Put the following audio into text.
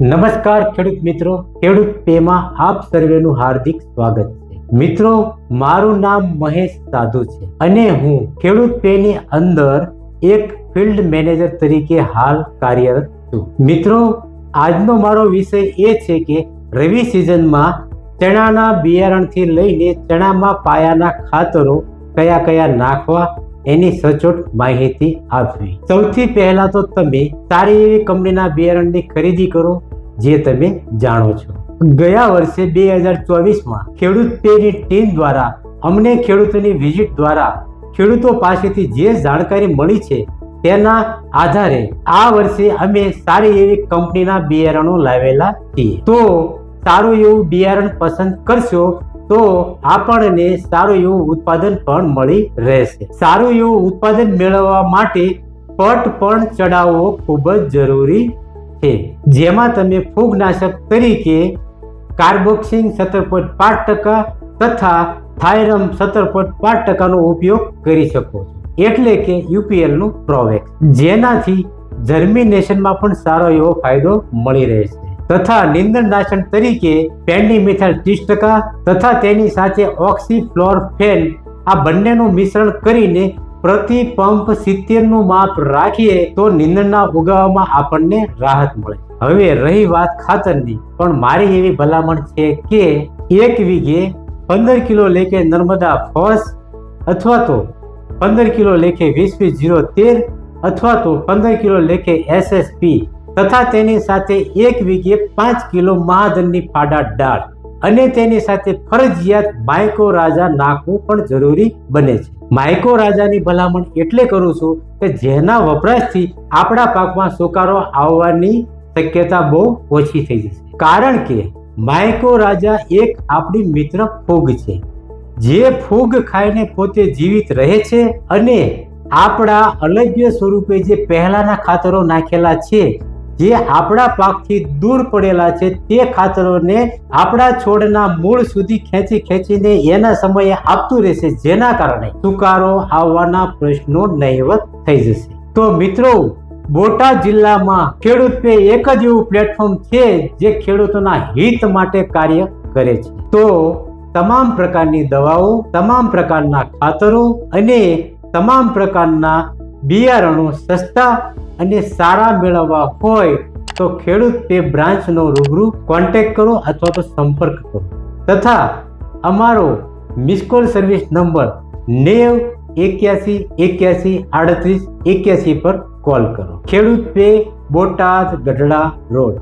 નમસ્કાર ખેડૂત મિત્રો. ખેડૂત પેમાં આપ સર્વેનું હાર્દિક સ્વાગત છે. મિત્રો, મારું નામ મહેશ સાધુ છે અને હું ખેડૂત પેની અંદર એક ફિલ્ડ મેનેજર તરીકે હાલ કાર્યરત છું. મિત્રો, આજનો મારો વિષય એ છે કે રવિ સિઝનમાં ચણાના બિયારણથી લઈને ચણામાં પાયાના ખાતરો કયા કયા નાખવા એની સચોટ માહિતી આપવી. સૌથી પહેલા તો તમે સારી એવી કંપનીના બિયારણની ખરીદી કરો. જે તમે જાણો છો. ગયા વર્ષે બે હજાર ચોવીસમાં ખેડૂત પેની ટીમ દ્વારા, અમને ખેડૂતોની વિઝિટ દ્વારા ખેડૂતો પાસેથી જે જાણકારી મળી છે તેના આધારે આ વર્ષે અમે સારી એવી કંપનીના બિયારણો લાવેલા છીએ. તો સારું એવું બિયારણ પસંદ કરશો તો આપણને સારું એવું ઉત્પાદન પણ મળી રહેશે. સારું એવું ઉત્પાદન મેળવવા માટે પટ પણ ચડાવવો ખૂબ જ જરૂરી છે. જેમાં તમે ફૂગનાશક તરીકે કાર્બોક્સિન સત્તર પોઈન્ટ પાંચ ટકા તથા થાયરમ સત્તર પોઈન્ટ પાંચ ટકાનો ઉપયોગ કરી શકો છો. એટલે કે યુપીએલનું પ્રોવેક્સ. જેનાથી જર્મિનેશનમાં પણ સારો એવો ફાયદો મળી રહેશે. તથા નિંદણનાશક તરીકે પેન્ડીમિથાઇલ ત્રીસ ટકા તથા તેની સાથે ઓક્સીફ્લોરફેન આ બંનેનું મિશ્રણ કરીને પ્રતિ પંપ સિત્તેરનું માપ રાખીએ તો નીંદણના ઉગાવવામાં આપણને રાહત મળે. હવે રહી વાત ખાતરની. પણ મારી એવી ભલામણ છે કે એક વીઘે પંદર કિલો લેખે નર્મદા ફોસ અથવા તો પંદર કિલો લેખે વીસ વીસ જીરો તેર અથવા તો પંદર કિલો લેખે એસએસપી તથા તેની સાથે એક વીઘે પાંચ કિલો મહાધનની ફાડા ડાળ. અને તેની સાથે ફરજિયાત માયકો રાજા નાખવું પણ જરૂરી બને છે. માયકો રાજાની ભલામણ એટલે કરું છું કે જેના વપરાશથી આપણા પાકમાં સુકારો આવવાની શક્યતા બહુ ઓછી થઈ જશે. કારણ કે માયકો રાજા એક આપણી મિત્ર ફૂગ છે. જે ફૂગ ખાઈને પોતે જીવિત રહે છે અને આપણા અલગ્ય સ્વરૂપે જે પહેલાના ખાતરો નાખેલા છે જે આપણા પાકથી દૂર પડેલા છે તે ખાતરોને આપણા છોડના મૂળ સુધી ખેંચી ખેંચીને એના સમયે આપતું રહેશે. જેના કારણે સુકારો આવવાના પ્રશ્નો નહીવત થઈ જશે. તો મિત્રો, બોટાદ જિલ્લામાં ખેડૂત પે એક જ એવું પ્લેટફોર્મ છે જે ખેડૂતોના હિત માટે કાર્ય કરે છે. તો તમામ પ્રકારની દવાઓ, તમામ પ્રકારના ખાતરો અને તમામ પ્રકારના બિયારણો સસ્તા અને સારા મેળવવા હોય તો ખેડૂત પે બ્રાન્ચનો રૂબરૂ કોન્ટેક્ટ કરો અથવા તો સંપર્ક કરો. તથા અમારો મિસકોલ સર્વિસ નંબર નેવ એક્યાસી એક્યાસી આડત્રીસ એક્યાસી પર કોલ કરો. ખેડૂત પે બોટાદ ગઢડા રોડ.